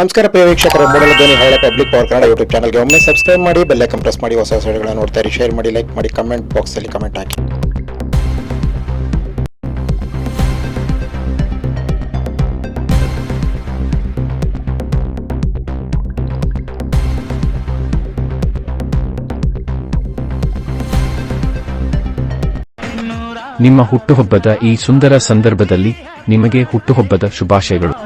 ನಮಸ್ಕಾರ ಪ್ರಿಯ ವೀಕ್ಷಕರೇ ಮೂಡಲ ಧ್ವನಿ ಹಳೆ ಪಬ್ಲಿಕ್ ಪವರ್ ಕನ್ನಡ ಯೂಟ್ಯೂಬ್ ಚಾನಲ್ಗೆ ಒಮ್ಮೆ ಸಬ್ಸ್ಕ್ರೈಬ್ ಮಾಡಿ ಬೆಲ್ಲೈಕನ್ ಪ್ರೆಸ್ ಮಾಡಿ ಹೊಸ ಹೊಸ ನೋಡ್ತಾರೆ ನೋಡ್ತಾ ಇರಿ. ಶೇರ್ ಮಾಡಿ ಲೈಕ್ ಮಾಡಿ ಕಮೆಂಟ್ ಬಾಕ್ಸಲ್ಲಿ ಕಮೆಂಟ್ ಹಾಕಿ. ನಿಮ್ಮ ಹುಟ್ಟುಹಬ್ಬದ ಈ ಸುಂದರ ಸಂದರ್ಭದಲ್ಲಿ ನಿಮಗೆ ಹುಟ್ಟುಹಬ್ಬದ ಶುಭಾಶಯಗಳು.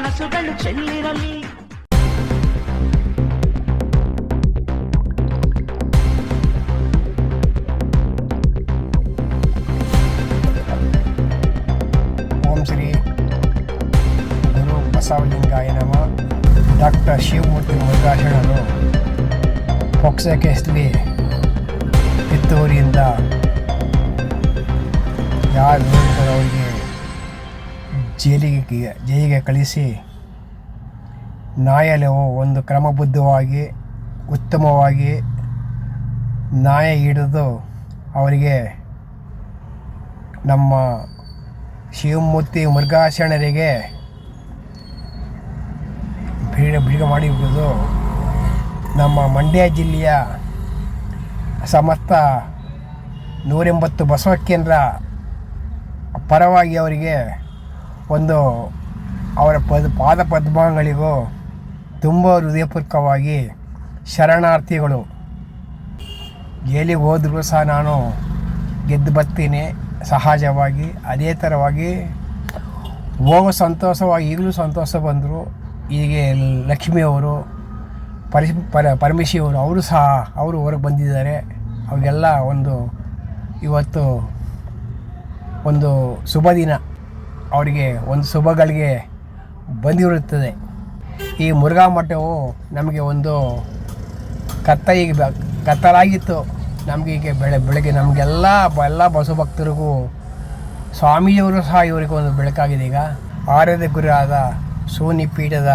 ಕನಸುಗಳು ಚೆಲ್ಲಿರಲಿ ಓಂ ಶ್ರೀ ಗುರು ಬಸವಲಿಂಗಾಯ ನಮ ಡಾಕ್ಟರ್ ಶಿವಮೂರ್ತಿ ಮುರುಘಾಶರಣರು ಪೊಕ್ಸೋ ಕೇಸ್ಲಿ ಕಿತ್ತೂರಿಯಿಂದ ಯಾರು ನೋಡಿದ್ರು ಅವರಿಗೆ ಜೈಲಿಗೆ ಜೈಲಿಗೆ ಕಳಿಸಿ ನ್ಯಾಯಾಲಯವು ಒಂದು ಕ್ರಮಬದ್ಧವಾಗಿ, ಉತ್ತಮವಾಗಿ ನ್ಯಾಯ ಹಿಡಿದು ಅವರಿಗೆ ನಮ್ಮ ಶಿವಮೂರ್ತಿ ಮೃಗಾಶರಣರಿಗೆ ಬೀಡ ಬಿಡುಗಡೆ ಮಾಡಿರುವುದು ನಮ್ಮ ಮಂಡ್ಯ ಜಿಲ್ಲೆಯ ಸಮಸ್ತ ನೂರೆಂಬತ್ತು ಬಸವ ಕೇಂದ್ರ ಪರವಾಗಿ ಅವರಿಗೆ ಒಂದು ಅವರ ಪದ ಪಾದ ಪದ್ಮಗಳಿಗೂ ತುಂಬ ಹೃದಯಪೂರ್ವಕವಾಗಿ ಶರಣಾರ್ಥಿಗಳು. ಎಲ್ಲಿಗೆ ಹೋದರೂ ಸಹ ನಾನು ಗೆದ್ದು ಬರ್ತೀನಿ. ಸಹಜವಾಗಿ, ಅದೇ ಥರವಾಗಿ ಹೋಗೋ ಸಂತೋಷವಾಗಿ, ಈಗಲೂ ಸಂತೋಷ ಬಂದರು. ಹೀಗೆ ಲಕ್ಷ್ಮಿಯವರು ಪರಿಶ್ ಪರ ಪರಮೇಶಿಯವರು ಅವರು ಸಹ ಅವರು ಹೊರಗೆ ಬಂದಿದ್ದಾರೆ. ಅವರಿಗೆಲ್ಲ ಒಂದು ಇವತ್ತು ಒಂದು ಶುಭ ದಿನ ಅವರಿಗೆ ಒಂದು ಶುಭಗಳಿಗೆ ಬಂದಿರುತ್ತದೆ. ಈ ಮುರುಘಾ ಮಠವು ನಮಗೆ ಒಂದು ಕತ್ತ ಈಗ ಕತ್ತಲಾಗಿತ್ತು. ನಮಗೆ ಈಗ ಬೆಳೆ, ಬೆಳಗ್ಗೆ ನಮಗೆಲ್ಲ ಎಲ್ಲ ಬಸು ಭಕ್ತರಿಗೂ ಸ್ವಾಮೀಜಿಯವರು ಸಹ ಇವರಿಗೆ ಒಂದು ಬೆಳಕಾಗಿದೆ. ಈಗ ಆರ್ಯದ ಆದ ಸೋನಿ ಪೀಠದ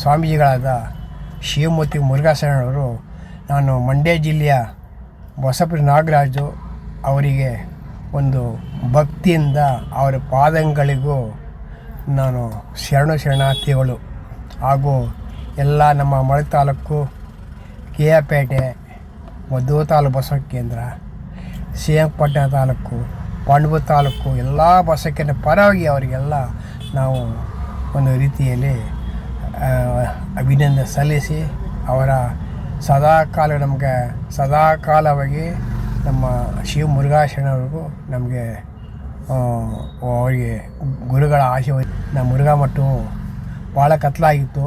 ಸ್ವಾಮೀಜಿಗಳಾದ ಶಿವಮೂರ್ತಿ ಮುರುಘಾಶರಣವರು ನಾನು ಮಂಡ್ಯ ಜಿಲ್ಲೆಯ ಬಸಪ್ರಿ ನಾಗರಾಜು ಅವರಿಗೆ ಒಂದು ಭಕ್ತಿಯಿಂದ ಅವರ ಪಾದಂಗಳಿಗೂ ನಾನು ಶರಣು ಶರಣಾರ್ಥಿಗಳು ಹಾಗೂ ಎಲ್ಲ ನಮ್ಮ ಮಳೆ ತಾಲೂಕು ಕೆ ಆರ್ ಪೇಟೆ ಮದ್ದೂರು ತಾಲೂಕು ಬಸವ ಕೇಂದ್ರ ಶ್ರೀರಂಗಪಟ್ಟಣ ತಾಲೂಕು, ಪಾಂಡವ ತಾಲೂಕು, ಎಲ್ಲ ಬಸವ ಪರವಾಗಿ ಅವರಿಗೆಲ್ಲ ನಾವು ಒಂದು ರೀತಿಯಲ್ಲಿ ಅಭಿನಂದನೆ ಸಲ್ಲಿಸಿ ಅವರ ಸದಾಕಾಲ ನಮಗೆ ಸದಾಕಾಲವಾಗಿ ನಮ್ಮ ಶಿವ ಮುರುಘಾಶರಣವ್ರಿಗೂ ನಮಗೆ ಅವರಿಗೆ ಗುರುಗಳ ಆಶೀರ್ವಾದ. ನಮ್ಮ ಮುರುಘಾ ಮಠವು ಭಾಳ ಕತ್ಲಾಗಿತ್ತು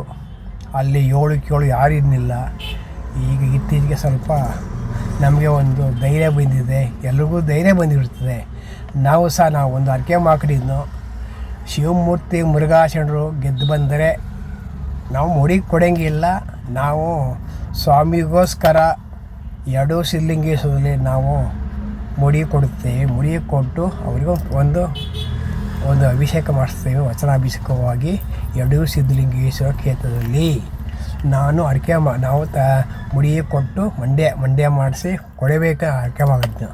ಅಲ್ಲಿ ಏಳು ಕೇಳು ಯಾರು ಇರಲಿಲ್ಲ. ಈಗ ಇತ್ತೀಚೆಗೆ ಸ್ವಲ್ಪ ನಮಗೆ ಒಂದು ಧೈರ್ಯ ಬಂದಿದೆ. ಎಲ್ರಿಗೂ ಧೈರ್ಯ ಬಂದಿರುತ್ತದೆ ನಾವು ಸಹ ನಾವು ಒಂದು ಅರ್ಕೆ ಮಾಕಡಿದ್ನು ಶಿವಮೂರ್ತಿ ಮುರುಘಾಶರಣರು ಗೆದ್ದು ಬಂದರೆ ನಾವು ಮುಡಿ ಕೊಡಂಗಿಲ್ಲ. ನಾವು ಸ್ವಾಮಿಗೋಸ್ಕರ ಎರಡು ಸಿದ್ಲಿಂಗೇಶ್ವರಲ್ಲಿ ನಾವು ಮುಡಿ ಕೊಡುತ್ತೇವೆ. ಮುಡಿ ಕೊಟ್ಟು ಅವರಿಗೂ ಒಂದು ಒಂದು ಅಭಿಷೇಕ ಮಾಡಿಸ್ತೇವೆ. ವಚನಾಭಿಷೇಕವಾಗಿ ಎರಡು ಸಿದ್ಧಲಿಂಗೇಶ್ವರ ಕ್ಷೇತ್ರದಲ್ಲಿ ನಾನು ಅಡಿಕೆ ಮಾ, ನಾವು ತ, ಮುಡಿ ಕೊಟ್ಟು ಮಂಡ್ಯ ಮಂಡ್ಯ ಮಾಡಿಸಿ ಕೊಡಬೇಕು ಅಡಿಕೆ ಮಾಡಿದ್ನು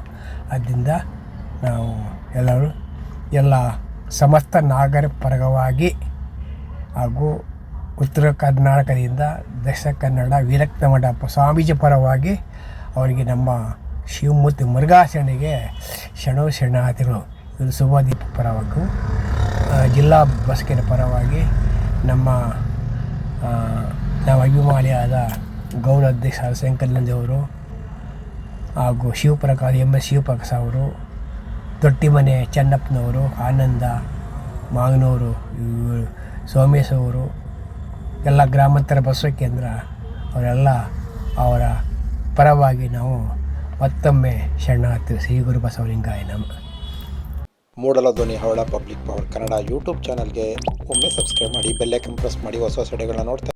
ಅದರಿಂದ ನಾವು ಎಲ್ಲರೂ ಎಲ್ಲ ಸಮಸ್ತ ನಾಗರ ಪರವಾಗಿ ಹಾಗೂ ಉತ್ತರ ಕರ್ನಾಟಕದಿಂದ ದಕ್ಷಿಣ ಕನ್ನಡ ವಿರಕ್ತ ಮಠ ಸ್ವಾಮೀಜಿ ಪರವಾಗಿ ಅವರಿಗೆ ನಮ್ಮ ಶಿವಮೂರ್ತಿ ಮುರುಘಾಶರಣಿಗೆ ಶರಣು ಶರಣಾರ್ಥಿಗಳು ಇದು ಶುಭದೀಪ ಪರವಾಗಿ ಜಿಲ್ಲಾ ಬಸ್ಕಿನ ಪರವಾಗಿ ನಮ್ಮ ನಾವು ಅಭಿಮಾನಿಯಾದ ಗೌರವ ಅಧ್ಯಕ್ಷ ಶಂಕರನಂದವರು ಹಾಗೂ ಶಿವಪ್ರಕಾಶ್ ಎಂ ಎಸ್ ಶಿವಪ್ರಕಾಶ್ ಅವರು, ದೊಡ್ಡಿಮನೆ ಚೆನ್ನಪ್ಪನವರು, ಆನಂದ ಮಾಗನವರು ಇವ್ರು ಸೋಮೇಶ್ ಅವರು, ಎಲ್ಲ ಗ್ರಾಮಾಂತರ ಬಸವ ಕೇಂದ್ರ ಅವರೆಲ್ಲ ಅವರ ಪರವಾಗಿ ನಾವು ಮತ್ತೊಮ್ಮೆ ಶರಣಾರ್ಥಿ ಶ್ರೀ ಗುರು ಬಸವಲಿಂಗಾಯ ಮೂಡಲ ಧ್ವನಿ ಹವಳ ಪಬ್ಲಿಕ್ ಪವರ್ ಕನ್ನಡ ಯೂಟ್ಯೂಬ್ ಚಾನಲ್ಗೆ ಒಮ್ಮೆ ಸಬ್ಸ್ಕ್ರೈಬ್ ಮಾಡಿ ಬೆಲ್ಲೈಕನ್ ಪ್ರೆಸ್ ಮಾಡಿ ಹೊಸ ಹೊಸ ವಿಡಿಯೋಗಳನ್ನ ನೋಡ್ತಾ